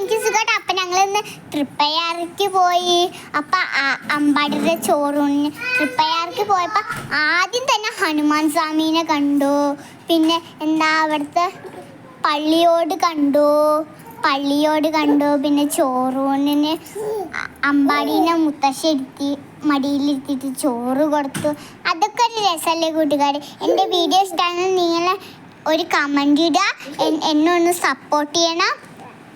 എനിക്ക് സുഖമായിട്ട് അപ്പം ഞങ്ങൾ ഇന്ന് തൃപ്പയാർക്ക് പോയി. അപ്പം അമ്പാടിയുടെ ചോറൂണിന് തൃപ്പയാർക്ക് പോയപ്പോൾ ആദ്യം തന്നെ ഹനുമാൻ സ്വാമീനെ കണ്ടു. പിന്നെ എന്താ അവിടുത്തെ പള്ളിയോട് കണ്ടു. പള്ളിയോട് കണ്ടു. പിന്നെ ചോറൂണിന് അമ്പാടിനെ മുത്തശ്ശി ഇരുത്തി മടിയിലിരുത്തിയിട്ട് ചോറ് കൊടുത്തു. അതൊക്കെ ഒരു രസമല്ലേ കൂട്ടുകാർ എന്റെ വീഡിയോ ഇഷ്ടമാണെന്ന് നിങ്ങൾ ഒരു കമന്റ് ഇടുക എന്നെ ഒന്ന് സപ്പോർട്ട് ചെയ്യണം.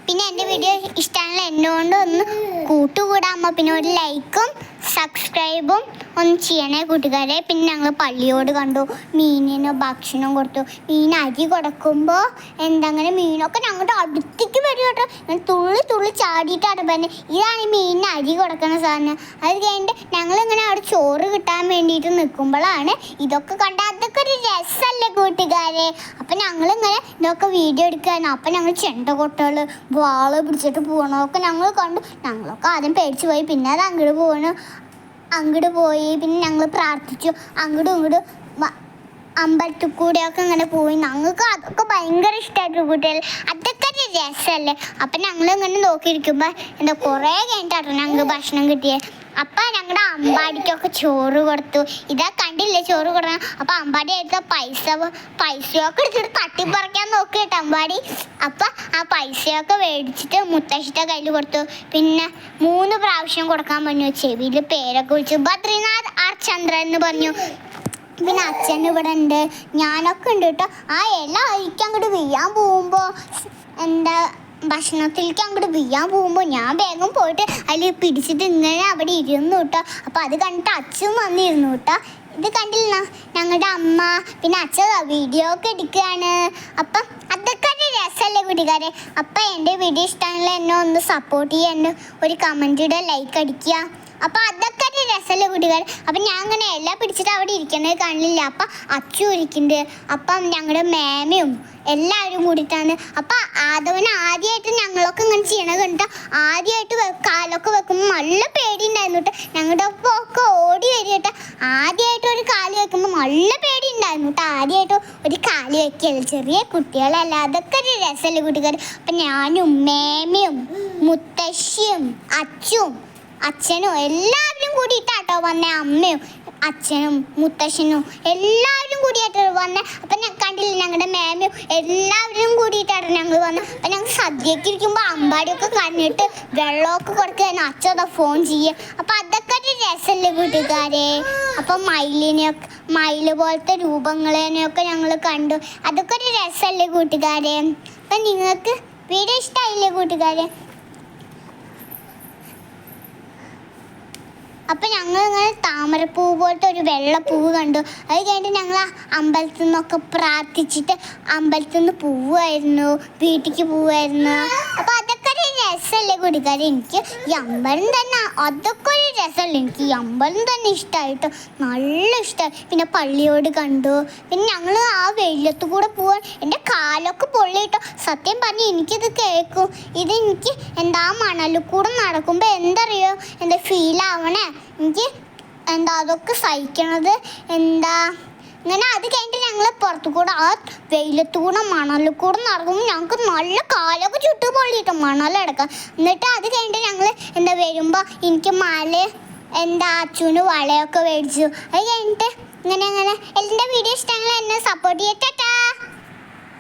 പിന്നെ എന്റെ വീഡിയോ ഇഷ്ടമാണെങ്കിൽ എന്നെ കൊണ്ട് ഒന്ന് കൂട്ടുകൂടാമോ പിന്നെ ഒരു ലൈക്കും സബ്സ്ക്രൈബും ഒന്ന് ചെയ്യണേ കൂട്ടുകാരെ. പിന്നെ ഞങ്ങൾ പള്ളിയോട് കണ്ടു. മീനിന് ഭക്ഷണം കൊടുത്തു. മീൻ അരി കൊടുക്കുമ്പോൾ എന്തങ്ങനെ മീനൊക്കെ ഞങ്ങളുടെ അടുത്തേക്ക് വരും കേട്ടോ. ഞാൻ തുള്ളി തുള്ളി ചാടിയിട്ടാണ് പറഞ്ഞത് ഇതാണ് ഈ മീനിന് അരി കൊടുക്കുന്ന സാധനം. അത് കഴിഞ്ഞിട്ട് ഞങ്ങളിങ്ങനെ അവിടെ ചോറ് കിട്ടാൻ വേണ്ടിയിട്ട് നിൽക്കുമ്പോഴാണ് ഇതൊക്കെ കണ്ട അതൊക്കെ ഒരു രസമല്ലേ കൂട്ടുകാരെ. അപ്പം ഞങ്ങളിങ്ങനെ ഇതൊക്കെ വീഡിയോ എടുക്കുകയാണ് അപ്പം ഞങ്ങൾ ചെണ്ട കൊട്ടകൾ വാൾ പിടിച്ചിട്ട് പോകണമൊക്കെ ഞങ്ങൾ കണ്ടു. ഞങ്ങളൊക്കെ ആദ്യം പേടിച്ച് പോയി. പിന്നെ അത് അങ്ങോട്ട് പോകണു അങ്ങോട്ട് പോയി. പിന്നെ ഞങ്ങൾ പ്രാർത്ഥിച്ചു. അങ്ങോട്ടും ഇങ്ങോട്ടും അമ്പലത്തിൽ കൂടെയൊക്കെ ഇങ്ങനെ പോയി. ഞങ്ങൾക്ക് അതൊക്കെ ഭയങ്കര ഇഷ്ടമായിട്ട് കുട്ടികൾ അതൊക്കെ ഒരു രസമല്ലേ? അപ്പം ഞങ്ങൾ ഇങ്ങനെ നോക്കിയിരിക്കുമ്പോൾ എന്താ കുറേ കഴിഞ്ഞിട്ടാണ് ഞങ്ങൾക്ക് ഭക്ഷണം കിട്ടിയത് അപ്പം ഞങ്ങളുടെ അമ്പാടിക്കൊക്കെ ചോറ് കൊടുത്തു. ഇതാ കണ്ടില്ലേ ചോറ് കൊടുക്കണം അപ്പൊ അമ്പാടി എടുത്ത പൈസ പൈസയൊക്കെ എടുത്തിട്ട് തട്ടിപ്പറിക്കാൻ നോക്കി കേട്ടോ അമ്പാടി. അപ്പൊ ആ പൈസയൊക്കെ മേടിച്ചിട്ട് മുത്തശ്ശിയുടെ കയ്യിൽ കൊടുത്തു. പിന്നെ മൂന്ന് പ്രാവശ്യം കൊടുക്കാൻ പറഞ്ഞു. ചെവിയിൽ പേരൊക്കെ വിളിച്ചു. ബദ്രിനാഥ് ആർ ചന്ദ്രൻ എന്ന് പറഞ്ഞു. പിന്നെ അച്ഛൻ ഇവിടെ ഉണ്ട്. ഞാനൊക്കെ ഉണ്ട് കേട്ടോ. ആ ഇല അഴിക്കാൻ അങ്ങോട്ട് വീഴാൻ എന്താ ഭക്ഷണത്തിലേക്ക് അങ്ങോട്ട് വീഴാൻ പോകുമ്പോൾ ഞാൻ വേഗം പോയിട്ട് അതിൽ പിടിച്ചിട്ട് ഇങ്ങനെ അവിടെ ഇരുന്നു കേട്ടോ അപ്പോൾ അത് കണ്ടിട്ട് അച്ഛൻ വന്നിരുന്നു കേട്ടോ ഇത് കണ്ടില്ല ഞങ്ങളുടെ അമ്മ പിന്നെ അച്ഛൻ വീഡിയോ ഒക്കെ എടുക്കുകയാണ് അപ്പം അതൊക്കെ ഒരു രസമല്ലേ കൂട്ടുകാരെ? അപ്പം എന്റെ വീഡിയോ ഇഷ്ടമാണെങ്കിൽ എന്നെ ഒന്ന് സപ്പോർട്ട് ചെയ്യാൻ ഒരു കമന്റിയുടെ ലൈക്ക് അടിക്കുക. അപ്പം അതൊക്കെ ഒരു കുട്ടികൾ. അപ്പൊ ഞാൻ അങ്ങനെ എല്ലാം പിടിച്ചിട്ട് അവിടെ ഇരിക്കുന്നത് കാണില്ല അപ്പം അച്ചു ഇരിക്കുന്നുണ്ട്. അപ്പം ഞങ്ങളുടെ മേമയും എല്ലാവരും കൂടിയിട്ടാണ്. അപ്പം ആദവന് ആദ്യമായിട്ട് ഞങ്ങളൊക്കെ ഇങ്ങനെ ചെയ്യണത് കണ്ടിട്ട് ആദ്യമായിട്ട് കാലൊക്കെ വെക്കുമ്പോൾ നല്ല പേടി ഉണ്ടായിരുന്നു കേട്ടോ. ഞങ്ങളുടെ ഒപ്പം ഒക്കെ ഓടി വരും ആദ്യമായിട്ട് ഒരു കാൽ വെക്കുമ്പോൾ നല്ല പേടി ഉണ്ടായിരുന്നു കേട്ടോ. ആദ്യമായിട്ട് ഒരു കാൽ വെക്കുകയല്ല ചെറിയ കുട്ടികളല്ല. അതൊക്കെ ഒരു രസമല്ലേ കൂട്ടുകാർ അപ്പം ഞാനും മേമയും മുത്തശ്ശിയും അച്ചും അച്ഛനും എല്ലാവരും കൂടിയിട്ടാട്ടോ വന്നേ അമ്മയും അച്ഛനും മുത്തശ്ശനും എല്ലാവരും കൂടിയിട്ട് വന്നേ. അപ്പം ഞാൻ കണ്ടില്ല ഞങ്ങളുടെ മേമയും എല്ലാവരും കൂടിയിട്ടാണ് ഞങ്ങൾ വന്നത് അപ്പം ഞങ്ങൾ സദ്യക്ക് ഇരിക്കുമ്പോൾ അമ്പാടിയൊക്കെ കണ്ടിട്ട് വെള്ളമൊക്കെ കൊടുക്കുകയാണ് അച്ഛൻ അതാ ഫോൺ ചെയ്യുക അപ്പം അതൊക്കെ ഒരു രസമല്ലേ കൂട്ടുകാരെ അപ്പം മയിലിനെയൊക്കെ മയിൽ പോലത്തെ രൂപങ്ങളെയൊക്കെ ഞങ്ങൾ കണ്ടു. അതൊക്കെ ഒരു രസമല്ലേ കൂട്ടുകാരെ അപ്പം നിങ്ങൾക്ക് വീഡിയോ ഇഷ്ടമായില്ലേ കൂട്ടുകാരെ അപ്പം ഞങ്ങൾ ഇങ്ങനെ താമരപ്പൂ പോലത്തെ ഒരു വെള്ളപ്പൂവ് കണ്ടു. അത് കഴിഞ്ഞിട്ട് ഞങ്ങൾ അമ്പലത്തിൽ നിന്നൊക്കെ പ്രാർത്ഥിച്ചിട്ട് അമ്പലത്തിൽ നിന്ന് പോവുമായിരുന്നു. വീട്ടിലേക്ക് പോവുമായിരുന്നു. അപ്പം രസമല്ലേ കൂട്ടുകാരെ എനിക്ക് അമ്പലം തന്നെ അതൊക്കെ ഒരു രസമല്ലേ എനിക്ക് ഈ അമ്പലം തന്നെ ഇഷ്ടമായിട്ട് നല്ല ഇഷ്ടമായി പിന്നെ പള്ളിയോട് കണ്ടു. പിന്നെ ഞങ്ങൾ ആ വെയിലത്ത് കൂടെ പോവാൻ എന്റെ കാലൊക്കെ പൊള്ളിയിട്ടോ സത്യം പറഞ്ഞ് എനിക്കിത് കേൾക്കും. ഇതെനിക്ക് എന്താ മണലിൽ കൂടെ നടക്കുമ്പോൾ എന്തറിയോ? എന്താ ഫീലാവണേ എനിക്ക് എന്താ അതൊക്കെ സഹിക്കണത് എന്താ? ഇങ്ങനെ അത് കഴിഞ്ഞിട്ട് ഞങ്ങൾ പുറത്തു കൂടെ ആ വെയിലത്തു കൂടെ മണലിൽ കൂടെ നടക്കുമ്പോൾ ഞങ്ങൾക്ക് നല്ല കാലൊക്കെ ചുട്ടു പൊള്ളിയിട്ട് മണലടക്കാം എന്നിട്ട് അത് കഴിഞ്ഞിട്ട് ഞങ്ങൾ എന്താ വരുമ്പോൾ എനിക്ക് മല എന്താ അച്ഛന് വളയൊക്കെ മേടിച്ചു. അത് കഴിഞ്ഞിട്ട് ഇങ്ങനെ അങ്ങനെ എന്റെ വീഡിയോ ഇഷ്ടങ്ങൾ എന്നെ സപ്പോർട്ട് ചെയ്യട്ടാ